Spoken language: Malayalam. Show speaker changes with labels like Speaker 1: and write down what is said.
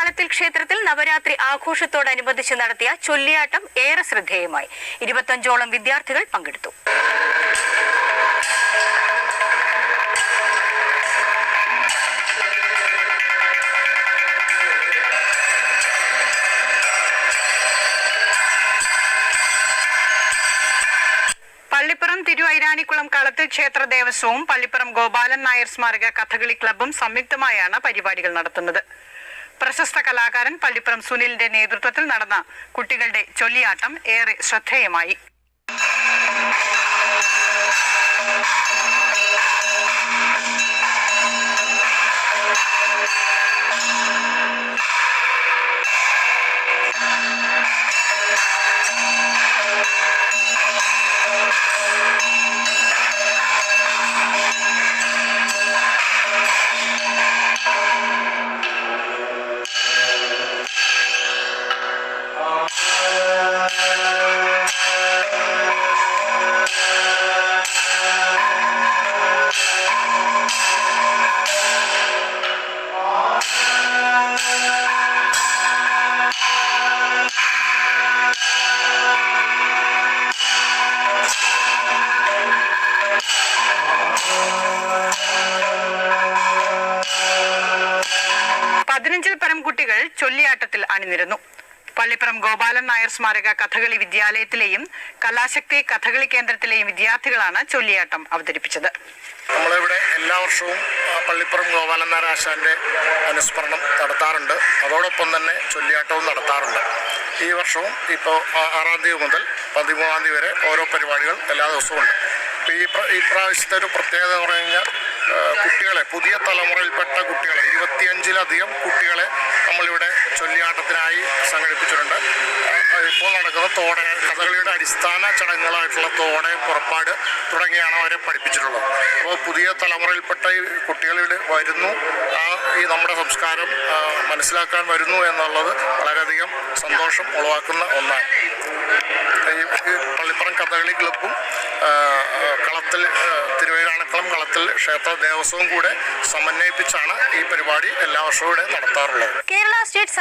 Speaker 1: കളത്തിൽ ക്ഷേത്രത്തിൽ നവരാത്രി ആഘോഷത്തോടനുബന്ധിച്ച് നടത്തിയ ചൊല്ലിയാട്ടം ഏറെ ശ്രദ്ധേയമായി. ഇരുപത്തഞ്ചോളം വിദ്യാർത്ഥികൾ പങ്കെടുത്തു.
Speaker 2: പള്ളിപ്പുറം തിരുവൈരാണിക്കുളം കളത്തിൽ ക്ഷേത്ര ദേവസ്വവും പള്ളിപ്പുറം ഗോപാലൻ നായർ സ്മാരക കഥകളി ക്ലബ്ബും സംയുക്തമായാണ് പരിപാടികൾ നടത്തുന്നത്. പ്രശസ്ത കലാകാരൻ പള്ളിപ്പുറം സുനിലിന്റെ നേതൃത്വത്തിൽ നടന്ന കുട്ടികളുടെ ചൊല്ലിയാട്ടം ഏറെ ശ്രദ്ധേയമായി. പതിനഞ്ചിൽ പരം കുട്ടികൾ ചൊല്ലിയാട്ടത്തിൽ അണിനിരന്നു. പള്ളിപ്പുറം ഗോപാലൻ നായർ സ്മാരക കഥകളി വിദ്യാലയത്തിലെയും കലാശക്തി കഥകളി കേന്ദ്രത്തിലെയും വിദ്യാർത്ഥികളാണ് ചൊല്ലിയാട്ടം അവതരിപ്പിച്ചത്.
Speaker 3: നമ്മളിവിടെ എല്ലാ വർഷവും പള്ളിപ്പുറം ഗോപാലൻ നായർ ആശാന്റെ അനുസ്മരണം നടത്താറുണ്ട്. അതോടൊപ്പം തന്നെ ചൊല്ലിയാട്ടവും നടത്താറുണ്ട്. ഈ വർഷവും ഇപ്പോൾ ആറാം തീയതി മുതൽ പതിമൂന്നാം തീയതി വരെ ഓരോ പരിപാടികൾ എല്ലാ ദിവസവും ഉണ്ട്. ഈ പ്ര- പ്രാവശ്യത്തെ ഒരു പ്രത്യേകത എന്ന് പറഞ്ഞു കഴിഞ്ഞാൽ കുട്ടികളെ പുതിയ തലമുറയിൽപ്പെട്ട കുട്ടികളെ ഇരുപത്തിയഞ്ചിലധികം കുട്ടികളെ നമ്മളിവിടെ ചൊല്ലിയാട്ടത്തിനായി ഇപ്പോൾ നടക്കുന്ന തോടെ കഥകളിയുടെ അടിസ്ഥാന ചടങ്ങുകളായിട്ടുള്ള തോടെ പുറപ്പാട് തുടങ്ങിയാണ് അവരെ പഠിപ്പിച്ചിട്ടുള്ളത്. അപ്പോൾ പുതിയ തലമുറയിൽപ്പെട്ട ഈ കുട്ടികളിൽ വരുന്നു. ആ ഈ നമ്മുടെ സംസ്കാരം മനസ്സിലാക്കാൻ വരുന്നു എന്നുള്ളത് വളരെയധികം സന്തോഷം ഉളവാക്കുന്ന ഒന്നാണ്. ഈ പള്ളിപ്പുറം കഥകളി ആ, കളത്തിൽ തിരുവേരാണക്കളം കളത്തിൽ ക്ഷേത്ര ദേവസ്വവും കൂടെ സമന്വയിപ്പിച്ചാണ് ഈ പരിപാടി എല്ലാ വർഷവും ഇവിടെ നടത്താറുള്ളത്.
Speaker 1: കേരള സ്റ്റേറ്റ്